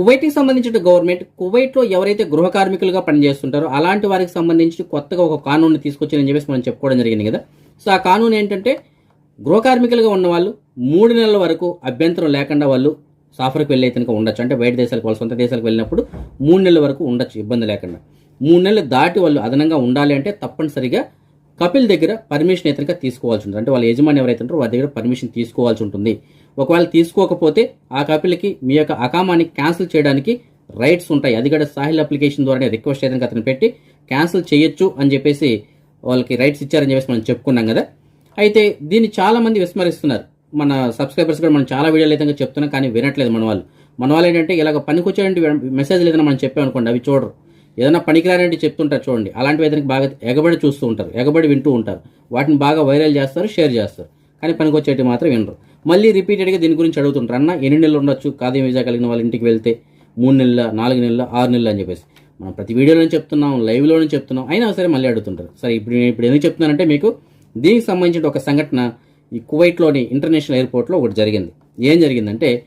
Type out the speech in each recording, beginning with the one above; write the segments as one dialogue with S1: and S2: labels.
S1: కువైట్కి సంబంధించిన గవర్నమెంట్ కువైట్లో ఎవరైతే గృహ కార్మికులుగా పనిచేస్తుంటారో అలాంటి వారికి సంబంధించి కొత్తగా ఒక కానూన్ని తీసుకొచ్చిందని చెప్పేసి మనం చెప్పుకోవడం జరిగింది కదా. సో ఆ కానూన్ ఏంటంటే గృహ కార్మికులుగా ఉన్న వాళ్ళు మూడు నెలల వరకు అభ్యంతరం లేకుండా వాళ్ళు సాఫర్కి వెళ్ళే కనుక ఉండొచ్చు. అంటే బయట దేశాలకు వాళ్ళ సొంత దేశాలకు వెళ్ళినప్పుడు మూడు నెలల వరకు ఉండొచ్చు ఇబ్బంది లేకుండా. మూడు నెలలు దాటి వాళ్ళు అదనంగా ఉండాలి అంటే తప్పనిసరిగా కపిల్ దగ్గర పర్మిషన్ అయితే తీసుకోవాల్సి ఉంటుంది. అంటే వాళ్ళ యజమాని ఎవరైతే ఉంటారో వారి దగ్గర పర్మిషన్ తీసుకోవాల్సి ఉంటుంది. ఒకవేళ తీసుకోకపోతే ఆ కపిల్కి మీ యొక్క అకామాన్ని క్యాన్సిల్ చేయడానికి రైట్స్ ఉంటాయి. అది కూడా సాహిల్ అప్లికేషన్ ద్వారానే రిక్వెస్ట్ అయితే అతను పెట్టి క్యాన్సిల్ చేయొచ్చు అని చెప్పేసి వాళ్ళకి రైట్స్ ఇచ్చారని చెప్పేసి మనం చెప్పుకున్నాం కదా. అయితే దీన్ని చాలామంది విస్మరిస్తున్నారు. మన సబ్స్క్రైబర్స్ కూడా మనం చాలా వీడియోలు అయితే చెప్తున్నాం కానీ వినట్లేదు మన వాళ్ళు మన వాళ్ళు ఏంటంటే ఇలాగ పనికొచ్చేటువంటి మెసేజ్లు ఏదైనా మనం చెప్పామనుకోండి అవి చూడరు. ఏదైనా పనికిరానంటే చెప్తుంటారు చూడండి. అలాంటివి ఏదైనా బాగా ఎగబడి చూస్తూ ఉంటారు. ఎగబడి వింటూ ఉంటారు. వాటిని బాగా వైరల్ చేస్తారు షేర్ చేస్తారు. కానీ పనికొచ్చేటి మాత్రం వినరు. మళ్ళీ రిపీటెడ్గా దీని గురించి అడుగుతుంటారు. అన్న ఎన్ని నెలలు ఉండొచ్చు? కాదే వీజా కలిగిన వాళ్ళ ఇంటికి వెళ్తే? మూడు నెలల నాలుగు నెలల ఆరు నెలలు? అని చెప్పేసి. మనం ప్రతి వీడియోలోనే చెప్తున్నాం లైవ్లోనే చెప్తున్నాం. అయినా సరే మళ్ళీ అడుగుతుంటారు. సరే ఇప్పుడు నేను ఇప్పుడు ఎందుకు చెప్తున్నానంటే మీకు దీనికి సంబంధించిన ఒక సంఘటన ఈ కువైట్లోని ఇంటర్నేషనల్ ఎయిర్పోర్ట్లో ఒకటి జరిగింది. ఏం జరిగిందంటే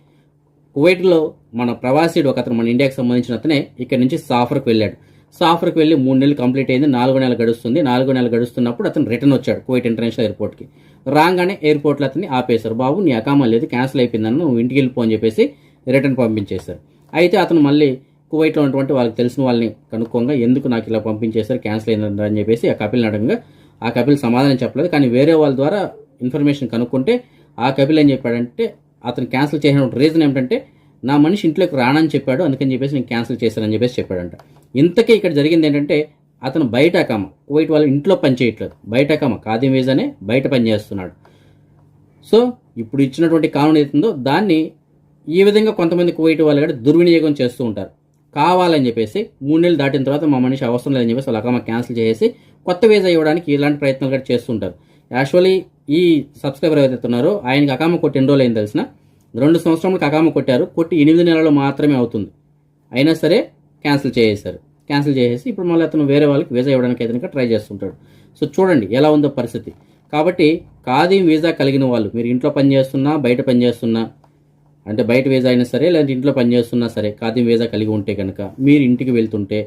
S1: కువైట్లో మన ప్రవాసీడు ఒక అతను మన ఇండియాకి సంబంధించిన అతనే ఇక్కడ నుంచి సాఫర్కి వెళ్ళాడు. సాఫర్కి వెళ్ళి మూడు నెలలు కంప్లీట్ అయింది నాలుగో నెల గడుస్తుంది. నాలుగో నెల గడుస్తున్నప్పుడు అతను రిటర్న్ వచ్చాడు కువైట్ ఇంటర్నేషనల్ ఎయిర్పోర్ట్కి. రాగానే ఎయిర్పోర్ట్లో అతన్ని ఆపేశారు. బాబు నీ అకామా లేదు క్యాన్సిల్ అయిపోయిందని నువ్వు ఇంటికి వెళ్ళిపో అని చెప్పేసి రిటర్న్ పంపించేశారు. అయితే అతను మళ్ళీ కువైట్లో ఉన్నటువంటి వాళ్ళకి తెలిసిన వాళ్ళని కనుక్కోగా ఎందుకు నాకు ఇలా పంపించేశారు క్యాన్సిల్ అయిందని అని చెప్పేసి ఆ కపిల్ని అడగగా ఆ కపిల్ సమాధానం చెప్పలేదు. కానీ వేరే వాళ్ళ ద్వారా ఇన్ఫర్మేషన్ కనుక్కుంటే ఆ కపిల్ ఏం చెప్పాడంటే అతను క్యాన్సిల్ చేసిన రీజన్ ఏమిటంటే నా మనిషి ఇంట్లోకి రానని చెప్పాడు అందుకని చెప్పేసి నేను క్యాన్సిల్ చేశానని చెప్పేసి చెప్పాడంట. ఇంతకీ ఇక్కడ జరిగింది ఏంటంటే అతను బయట అకామ వైట్ వాళ్ళు ఇంట్లో పని చేయట్లేదు. బయట అకామ ఖాదీ వీజానే బయట పని చేస్తున్నాడు. సో ఇప్పుడు ఇచ్చినటువంటి కానూన్ ఏతుందో దాన్ని ఈ విధంగా కొంతమంది కువైట్ వాళ్ళు కూడా దుర్వినియోగం చేస్తూ ఉంటారు. కావాలని చెప్పేసి మూడు నెలలు దాటిన తర్వాత మా మనిషి అవసరం లేదని చెప్పేసి వాళ్ళ అకామ క్యాన్సిల్ చేసి కొత్త వీజా ఇవ్వడానికి ఇలాంటి ప్రయత్నాలు కూడా చేస్తుంటారు యాక్చువల్లీ ఈ సబ్స్క్రైబర్ ఏదైతే ఉన్నారో ఆయనకి అకామ కొట్టి ఎన్ని రోజులు అయింది తెలిసిన రెండు సంవత్సరములు కకామ కొట్టారు. కొట్టి ఎనిమిది నెలలు మాత్రమే అవుతుంది. అయినా సరే క్యాన్సిల్ చేసేశారు. క్యాన్సిల్ చేసేసి ఇప్పుడు మళ్ళీ అతను వేరే వాళ్ళకి వీజా ఇవ్వడానికి అయితే ట్రై చేస్తుంటాడు. సో చూడండి ఎలా ఉందో పరిస్థితి. కాబట్టి ఖాదీ వీజా కలిగిన వాళ్ళు మీరు ఇంట్లో పని చేస్తున్నా బయట పనిచేస్తున్నా అంటే బయట వీజా అయినా సరే లేదంటే ఇంట్లో పని చేస్తున్నా సరే ఖాదీ వీజా కలిగి ఉంటే కనుక మీరు ఇంటికి వెళ్తుంటే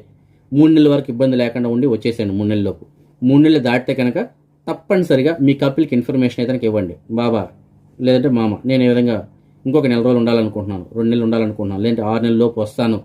S1: మూడు నెలల వరకు ఇబ్బంది లేకుండా ఉండి వచ్చేసేయండి మూడు నెలలోపు మూడు నెలలు దాటితే కనుక తప్పనిసరిగా మీ కపుల్కి ఇన్ఫర్మేషన్ అయితే ఇవ్వండి. బాబా లేదంటే మామ నేను ఈ విధంగా ఇంకొక నెల రోజులు ఉండాలనుకుంటున్నాను. రెండు నెలలు ఉండాలనుకుంటున్నాను. లేదంటే ఆరు నెలల లోపు వస్తాను.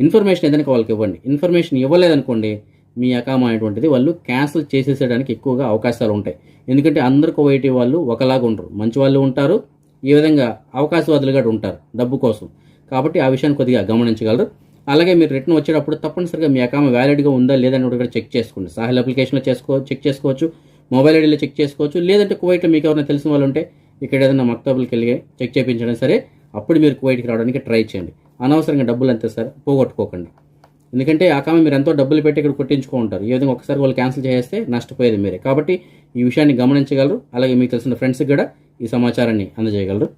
S1: ఇన్ఫర్మేషన్ ఏదైనా వాళ్ళకి ఇవ్వండి. ఇన్ఫర్మేషన్ ఇవ్వలేదనుకోండి మీ అకామా అనేటువంటిది వాళ్ళు క్యాన్సిల్ చేసేసేయడానికి ఎక్కువగా అవకాశాలు ఉంటాయి. ఎందుకంటే అందరు కువైటీ వాళ్ళు ఒకలాగా ఉండరు. మంచి వాళ్ళు ఉంటారు ఈ విధంగా అవకాశవాదులు కూడా ఉంటారు డబ్బు కోసం. కాబట్టి ఆ విషయాన్ని కొద్దిగా గమనించగలరు. అలాగే మీరు రిటర్న్ వచ్చేటప్పుడు తప్పనిసరిగా మీ అకామ వ్యాలిడ్గా ఉందా లేదని కూడా చెక్ చేసుకోండి. సాహిల్ అప్లికేషన్లో చేసుకో చెక్ చేసుకోవచ్చు. మొబైల్ ఐడీలో చెక్ చేసుకోవచ్చు. లేదంటే కువైట్లో మీకు ఎవరైనా తెలిసిన వాళ్ళు ఉంటే ఇక్కడ ఏదైనా మక్తబులకి వెళ్ళి చెక్ చేయించడం సరే అప్పుడు మీరు కువైట్కి రావడానికి ట్రై చేయండి. అనవసరంగా డబ్బులు అంతే సార్ పోగొట్టుకోకండి. ఎందుకంటే ఆ కామె మీరు ఎంతో డబ్బులు పెట్టి ఇక్కడ కొట్టించుకుంటారు ఈ విధంగా ఒకసారి వాళ్ళు క్యాన్సిల్ చేస్తే నష్టపోయేది మీరే. కాబట్టి ఈ విషయాన్ని గమనించగలరు. అలాగే మీకు తెలిసిన ఫ్రెండ్స్కి కూడా ఈ సమాచారాన్ని అందజేయగలరు.